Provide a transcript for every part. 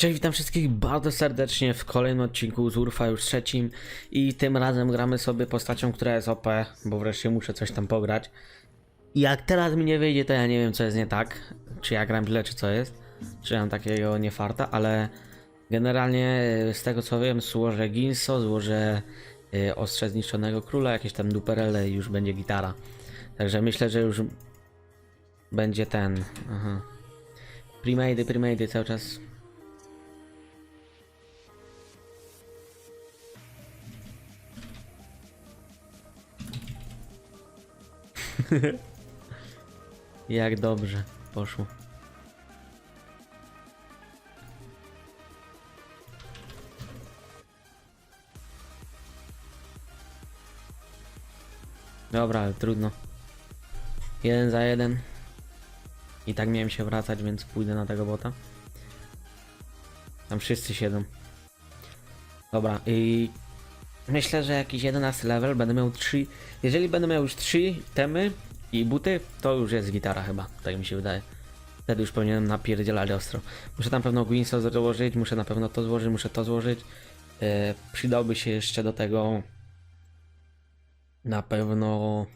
Cześć, witam wszystkich bardzo serdecznie w kolejnym odcinku z Urfa, już trzecim i tym razem gramy sobie postacią, która jest OP, bo wreszcie muszę coś tam pograć. Jak teraz mi nie wyjdzie, to ja nie wiem co jest nie tak, czy ja gram źle, czy co jest, czy mam takiego niefarta, ale generalnie e, z tego co wiem złożę Ginso, złożę y, Ostrze Zniszczonego Króla, jakieś tam duperele i już będzie gitara. Także myślę, że już będzie ten, aha. Primady, primady cały czas Jak dobrze poszło. Dobra, ale trudno. Jeden za jeden. I tak miałem się wracać, więc pójdę na tego bota. Tam wszyscy siedzą. Dobra, i myślę, że jakiś 11 level będę miał 3. Jeżeli będę miał już 3 temy i buty, to już jest gitara chyba, tak mi się wydaje. Wtedy już powinienem napierdzielać ostro. Muszę tam pewno Gwinso złożyć, muszę na pewno to złożyć, muszę to złożyć. E, przydałby się jeszcze do tego na pewno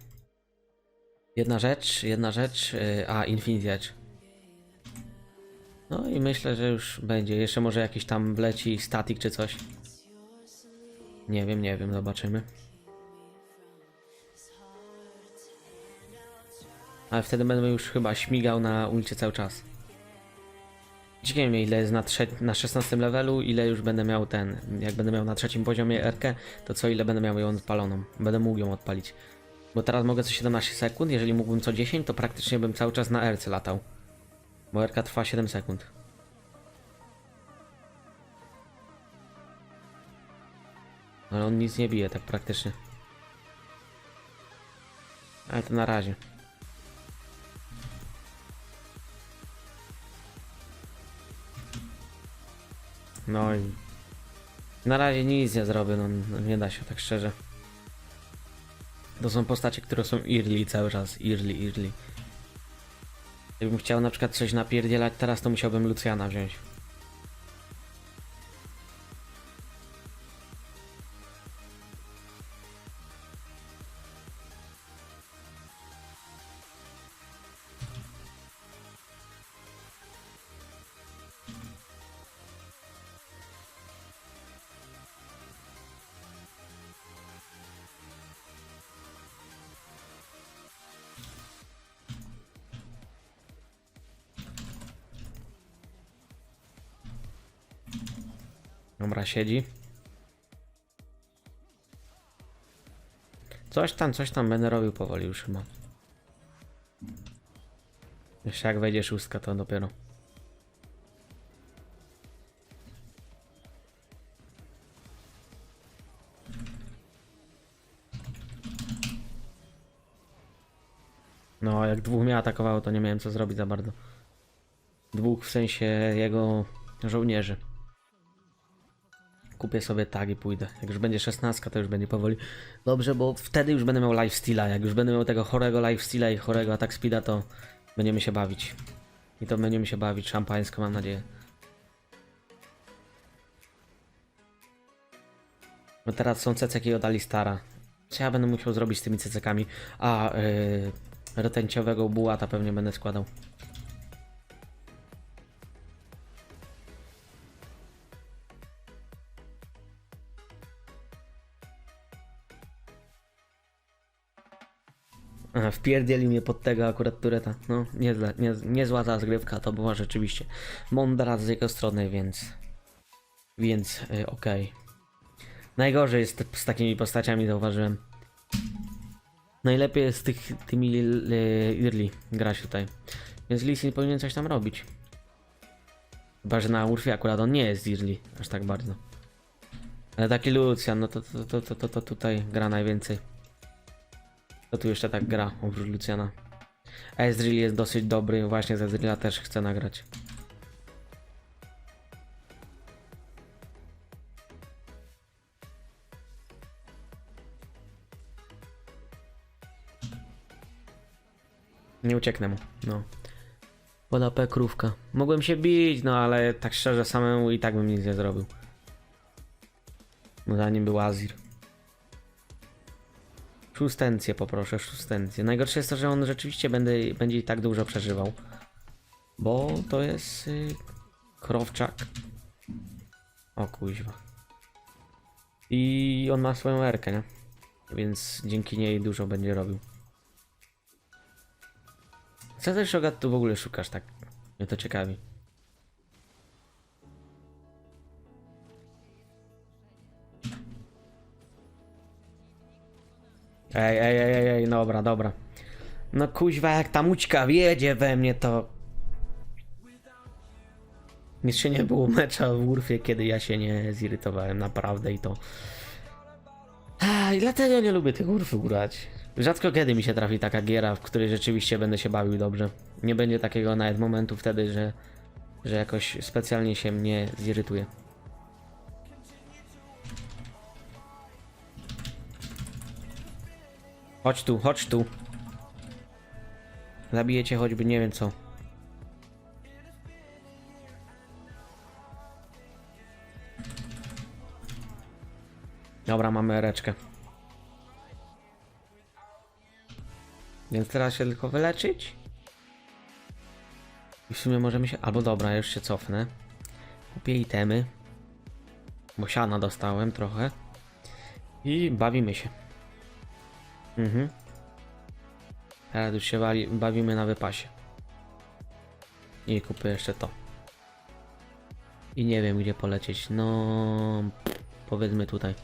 jedna rzecz, jedna rzecz, e, a Infinity Edge. No i myślę, że już będzie. Jeszcze może jakiś tam wleci static czy coś. Nie wiem, nie wiem, zobaczymy. Ale wtedy będę już chyba śmigał na ulicy cały czas. Ciekawe mnie ile jest na, na 16 levelu, ile już będę miał ten, jak będę miał na trzecim poziomie RK, to co ile będę miał ją odpaloną. Będę mógł ją odpalić. Bo teraz mogę co 17 sekund, jeżeli mógłbym co 10, to praktycznie bym cały czas na RC latał. Bo RK trwa 7 sekund. Ale on nic nie bije tak praktycznie. Ale to na razie. No i na razie nic nie zrobię, no, no nie da się tak szczerze. To są postacie, które są early cały czas, early, early. Gdybym chciał na przykład coś napierdzielać teraz, to musiałbym Luciana wziąć. Dobra, siedzi. Coś tam, coś tam będę robił powoli już chyba. Jeszcze jak wejdzie szóstka, to dopiero. No, jak dwóch mnie atakowało, to nie miałem co zrobić za bardzo. Dwóch w sensie jego żołnierzy. Kupię sobie tag i pójdę. Jak już będzie 16, to już będzie powoli. Dobrze, bo wtedy już będę miał lifesteala. Jak już będę miał tego chorego lifesteala i chorego attack speeda, to będziemy się bawić. I to będziemy się bawić szampańsko, mam nadzieję. No teraz są ceceki od Alistara. Co ja będę musiał zrobić z tymi cecekami? A, yy, rtenciowego bułata pewnie będę składał. Aha, wpierdzieli mnie pod tego akurat tureta. No, niezle, nie, niezła ta zgrywka to była rzeczywiście. Mądra z jego strony, więc... Więc, y, okej. Najgorzej jest z takimi postaciami, zauważyłem. Najlepiej jest z tych, tymi y, Irli grać tutaj. Więc Lee powinien coś tam robić. Chyba, że na Urfie akurat on nie jest Irli, aż tak bardzo. Ale taki Lucian, no to, to, to, to, to, to tutaj gra najwięcej. To tu jeszcze tak gra, oprócz Luciana. Ezreal jest dosyć dobry, właśnie z Ezreala też chcę nagrać. Nie ucieknę mu, no. Pod AP krówka. Mogłem się bić, no ale tak szczerze samemu i tak bym nic nie zrobił. Zanim był Azir. Szóstencję poproszę, szóstencję. Najgorsze jest to, że on rzeczywiście będzie, będzie i tak dużo przeżywał. Bo to jest y, krowczak. O kuźwa. I on ma swoją erkę, nie? Więc dzięki niej dużo będzie robił. Co też Shogat tu w ogóle szukasz tak? Mnie to ciekawi. Ej, ej, ej, ej, ej, dobra, dobra. No kuźwa, jak ta mućka wjedzie we mnie, to... Jeszcze nie było mecza w Urfie, kiedy ja się nie zirytowałem, naprawdę i to... I dlatego nie lubię tych Urfów grać. Rzadko kiedy mi się trafi taka giera, w której rzeczywiście będę się bawił dobrze. Nie będzie takiego nawet momentu wtedy, że, że jakoś specjalnie się mnie zirytuje. Chodź tu, chodź tu. Zabijecie choćby nie wiem co. Dobra, mamy reczkę. Więc teraz się tylko wyleczyć. I w sumie możemy się... Albo dobra, ja już się cofnę. Kupię itemy. Bo siana dostałem trochę. I bawimy się. Mhm. Teraz już się wali, bawimy na wypasie. I kupię jeszcze to. I nie wiem gdzie polecieć. No... Powiedzmy tutaj.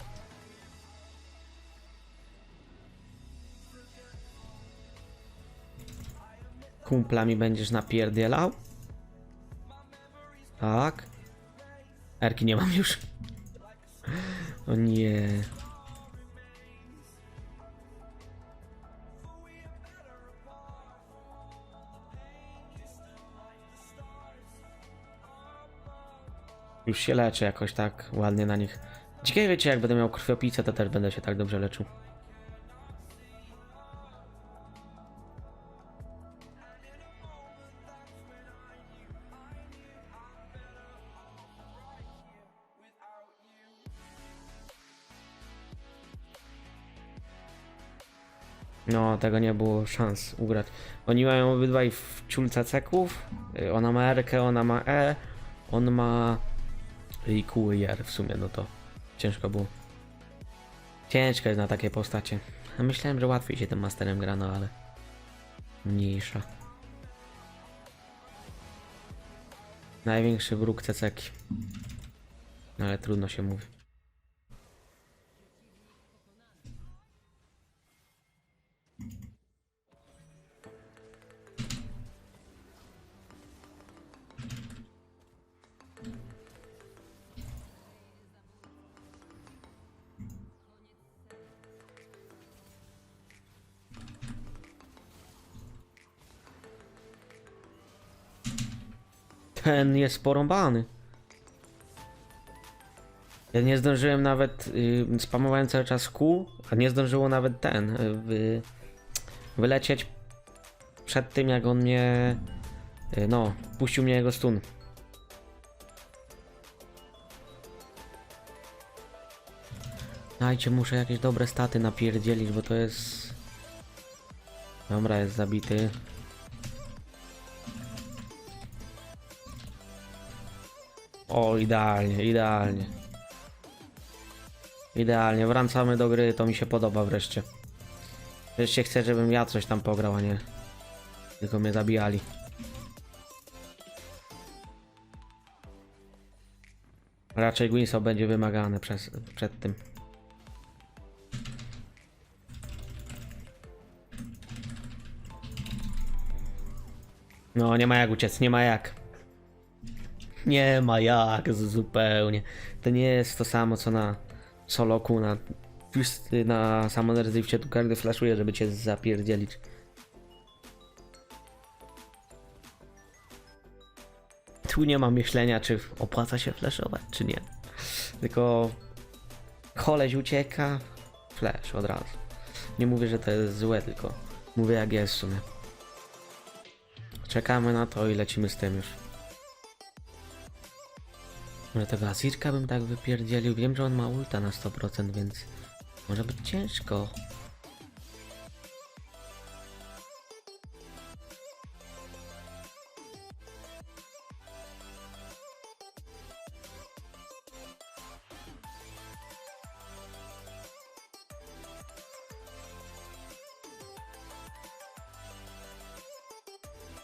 Kumplami będziesz napierdzielał? Tak. Erki nie mam już. O nie. Już się leczę jakoś tak ładnie na nich. Ciekawe wiecie, jak będę miał krwiopijcę, to też będę się tak dobrze leczył. No, tego nie było szans ugrać. Oni mają obydwaj w ciulce ceków. Y, Ona ma R, ona ma E. On ma i Q i R w sumie, no to ciężko było. Ciężko jest na takie postacie. Myślałem, że łatwiej się tym masterem gra, no ale mniejsza. Największy wróg ceceki. No ale trudno się mówi. Ten jest porąbany. Ja nie zdążyłem nawet, y, spamowałem cały czas Q, a nie zdążyło nawet ten, y, wy, wylecieć przed tym jak on mnie, y, no, puścił mnie jego stun. Dajcie, muszę jakieś dobre staty napierdzielić, bo to jest... Dobra, jest zabity. O, idealnie, idealnie. Idealnie, wracamy do gry, to mi się podoba wreszcie. Wreszcie chcę, żebym ja coś tam pograł, a nie tylko mnie zabijali. Raczej Winslow będzie wymagany przez, przed tym. No, nie ma jak uciec, nie ma jak. Nie ma jak, zupełnie. To nie jest to samo co na soloku, na, na samonerzywcie tu każdy flashuje, żeby cię zapierdzielić. Tu nie ma myślenia, czy opłaca się flashować, czy nie. Tylko koleś ucieka, flash od razu. Nie mówię, że to jest złe, tylko mówię jak jest w sumie. Czekamy na to i lecimy z tym już. Może tego Asirka bym tak wypierdzielił. Wiem, że on ma ulta na 100%, więc może być ciężko.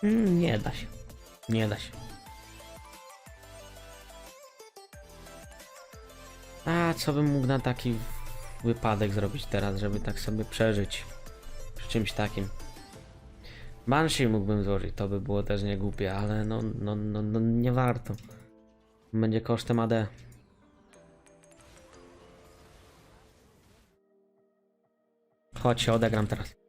Mm, nie da się. Nie da się. Co bym mógł na taki wypadek zrobić teraz, żeby tak sobie przeżyć przy czymś takim? Banshee mógłbym złożyć, to by było też nie głupie, ale no, no, no, no nie warto. Będzie kosztem AD. Chodź odegram teraz.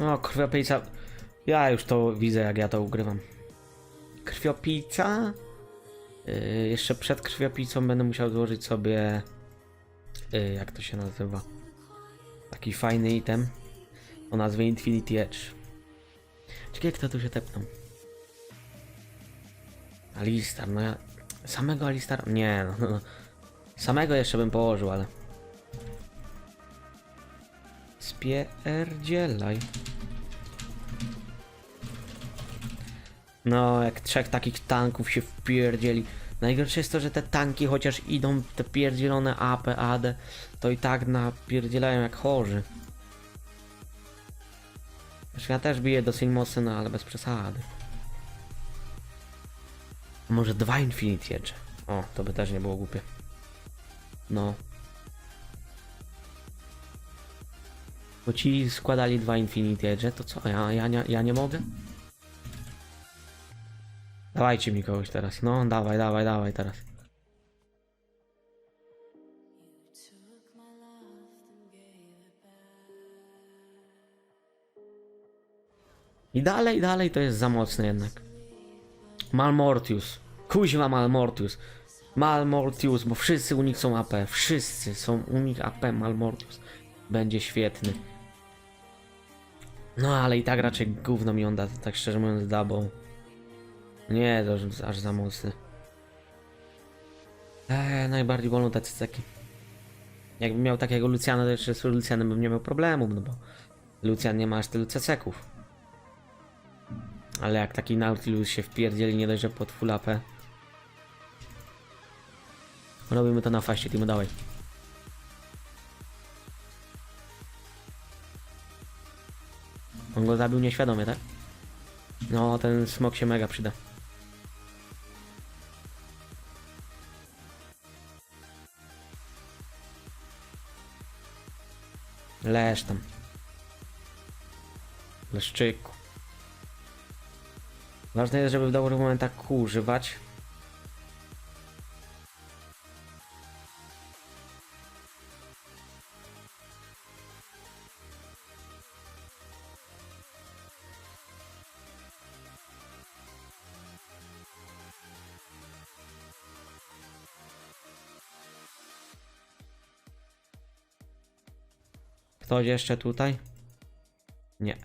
O, krwiopijca. Ja już to widzę, jak ja to ugrywam. Krwiopijca? Yy, jeszcze przed krwiopijcą będę musiał złożyć sobie. Yy, jak to się nazywa? Taki fajny item o nazwie Infinity Edge. Ciekawe, kto tu się tepnął. Alistar, no ja. Samego Alistara? Nie, no, no. Samego jeszcze bym położył, ale. Spierdzielaj. No, jak trzech takich tanków się wpierdzieli. Najgorsze jest to, że te tanki chociaż idą te pierdzielone AP, AD, to i tak napierdzielają jak chorzy. Zresztą ja też biję dosyć mocno, no ale bez przesady. Może dwa Infinity Edge. O, to by też nie było głupie. No. Bo ci składali dwa Infinity Edge, to co? Ja, ja, nie, ja nie mogę? Dawajcie mi kogoś teraz. No, dawaj, dawaj, dawaj teraz. I dalej, dalej to jest za mocne jednak. Malmortius. Kuźwa Malmortius. Malmortius, bo wszyscy u nich są AP. Wszyscy są u nich AP Malmortius. Będzie świetny. No ale i tak raczej gówno mi on da, tak szczerze mówiąc, double. Nie, to aż za mocny. Eee, najbardziej wolą te cyceki. Jakbym miał takiego Luciana, to jeszcze z Lucianem bym nie miał problemów, no bo Lucian nie ma aż tylu ceseków. Ale jak taki Nautilus się wpierdzieli nie dość, że pod full AP. Robimy to na faście, Timo, dawaj. On go zabił nieświadomie, tak? No, ten smok się mega przyda. Leż tam. Leszczyku. Ważne jest, żeby w dobrych momentach używać. Ktoś jeszcze tutaj? Nie.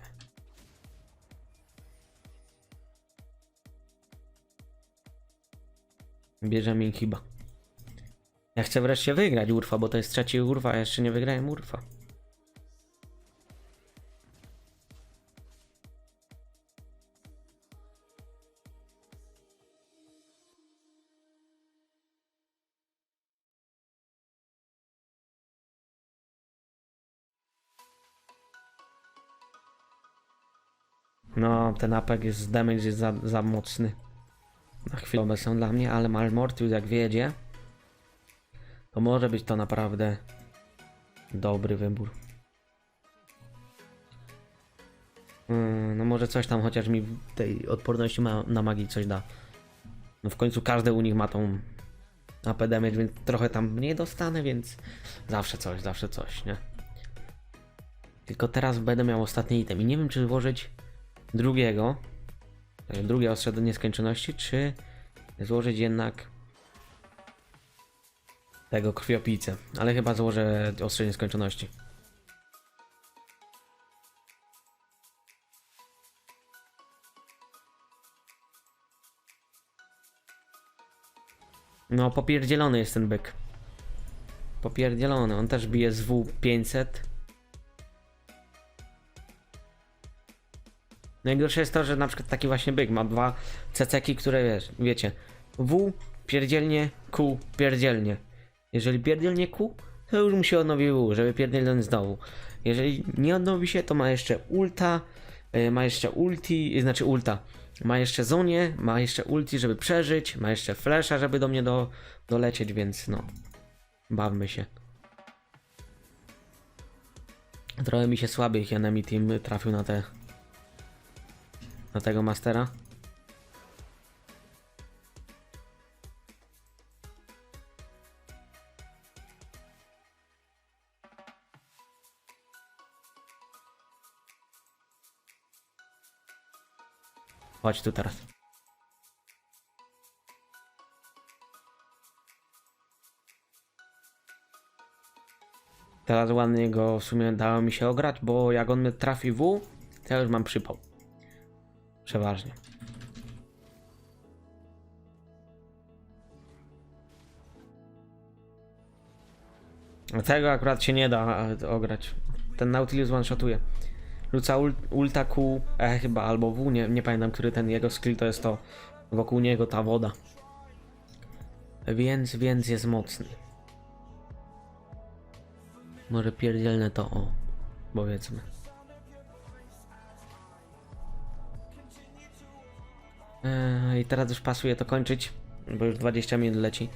Bierzemy ich chyba. Ja chcę wreszcie wygrać Urfa, bo to jest trzeci Urfa, a jeszcze nie wygrałem Urfa. No, ten apek jest, damage jest za, za mocny. Na chwilę obecną dla mnie, ale Malmortius jak wiedzie, to może być to naprawdę dobry wybór. Mm, no może coś tam chociaż mi tej odporności ma, na magii coś da. No w końcu każdy u nich ma tą AP damage, więc trochę tam mniej dostanę, więc zawsze coś, zawsze coś, nie? Tylko teraz będę miał ostatni item i nie wiem czy włożyć drugiego, e, drugie ostrze do nieskończoności, czy złożyć jednak tego krwiopijcę, ale chyba złożę ostrze nieskończoności. No, popierdzielony jest ten byk. Popierdzielony, on też bije z W500. Najgorsze jest to, że na przykład taki właśnie byk ma dwa ceceki, które wiesz, wiecie, W pierdzielnie, Q pierdzielnie. Jeżeli pierdzielnie Q, to już mu się odnowi W, żeby pierdzielnąć znowu. Jeżeli nie odnowi się, to ma jeszcze ulta, y, ma jeszcze ulti, y, znaczy ulta. Ma jeszcze zonie, ma jeszcze ulti, żeby przeżyć, ma jeszcze flasha, żeby do mnie do, dolecieć, więc no. Bawmy się. Trochę mi się słaby enemy team trafił na te na tego mastera. Chodź tu teraz. Teraz ładnie go w sumie dało mi się ograć, bo jak on mnie trafi w, to ja już mam przypał. Przeważnie. Tego akurat się nie da ograć. Ten Nautilus one-shotuje. Rzuca ul ulta Q, e, chyba, albo W, nie, nie pamiętam, który ten jego skill to jest to. Wokół niego ta woda. Więc, więc jest mocny. Może pierdzielne to o, powiedzmy. I teraz już pasuje to kończyć, bo już 20 minut leci.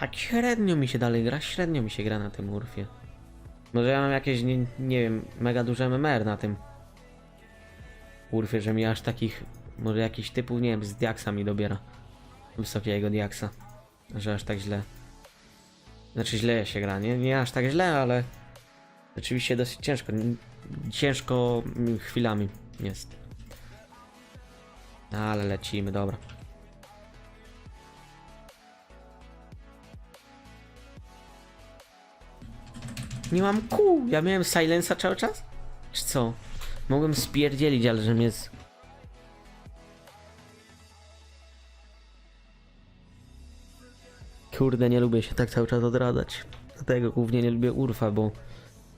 Tak średnio mi się dalej gra, średnio mi się gra na tym Urfie. Może ja mam jakieś, nie, nie wiem, mega duże MMR na tym Urfie, że mi aż takich, może jakiś typów, nie wiem, z Diaksa mi dobiera. Wysokiego Diaksa. Że aż tak źle. Znaczy źle się gra, nie, nie aż tak źle, ale rzeczywiście dosyć ciężko. Ciężko chwilami jest. Ale lecimy, dobra. Nie mam kół. Ja miałem silensa cały czas? Czy co? Mogłem spierdzielić, ale że mnie z... Kurde, nie lubię się tak cały czas odradzać. Dlatego głównie nie lubię Urfa, bo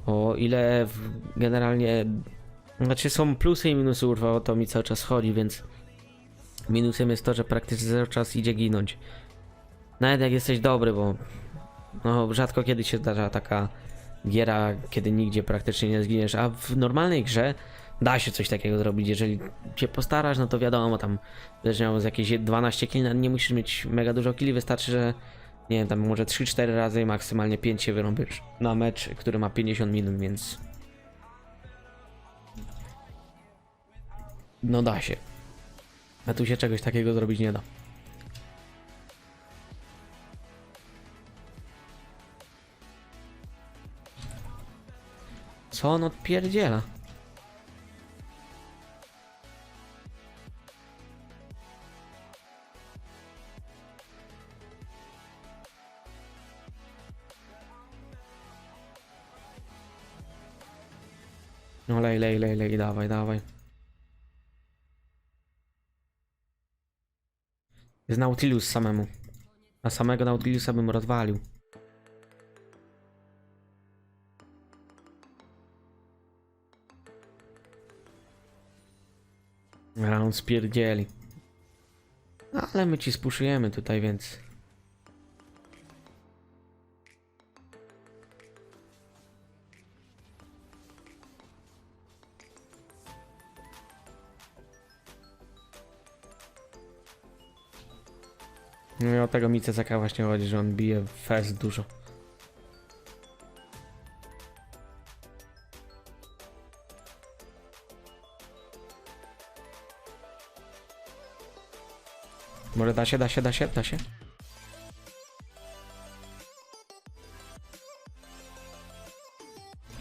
o ile generalnie... Znaczy są plusy i minusy Urfa, o to mi cały czas chodzi, więc... Minusem jest to, że praktycznie cały czas idzie ginąć. Nawet jak jesteś dobry, bo... No, rzadko kiedy się zdarza taka giera, kiedy nigdzie praktycznie nie zginiesz, a w normalnej grze da się coś takiego zrobić, jeżeli się postarasz, no to wiadomo, tam będziesz miał z jakieś 12 killi, nie musisz mieć mega dużo killi, wystarczy, że nie wiem, tam może 3-4 razy maksymalnie 5 się wyrąbisz na mecz, który ma 50 minut, więc no da się. A tu się czegoś takiego zrobić nie da. Co on odpierdziela? No lej, lej, lej, lej, dawaj, dawaj. Jest Nautilus samemu. A samego Nautilusa bym rozwalił. A on spierdzieli. No, ale my ci spuszujemy tutaj, więc... No o tego Micezaka właśnie chodzi, że on bije fest dużo. Może da się, da się, da się, da się.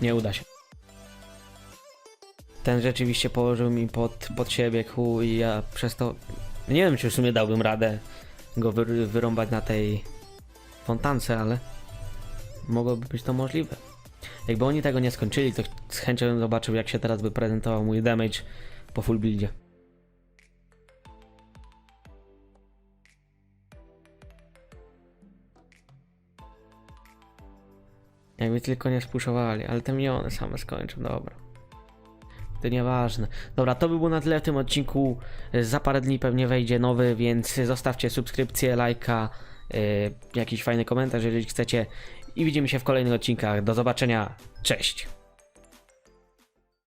Nie uda się. Ten rzeczywiście położył mi pod, pod siebie kół i ja przez to Nie wiem, czy w sumie dałbym radę go wy wyrąbać na tej fontance, ale mogłoby być to możliwe. Jakby oni tego nie skończyli, to z chęcią bym zobaczył, jak się teraz by prezentował mój damage po full buildzie. Jakby tylko nie spuszowali, ale te miliony same skończą, dobra. To nieważne. Dobra, to by było na tyle w tym odcinku. Za parę dni pewnie wejdzie nowy, więc zostawcie subskrypcję, lajka, yy, jakiś fajny komentarz, jeżeli chcecie. I widzimy się w kolejnych odcinkach. Do zobaczenia. Cześć.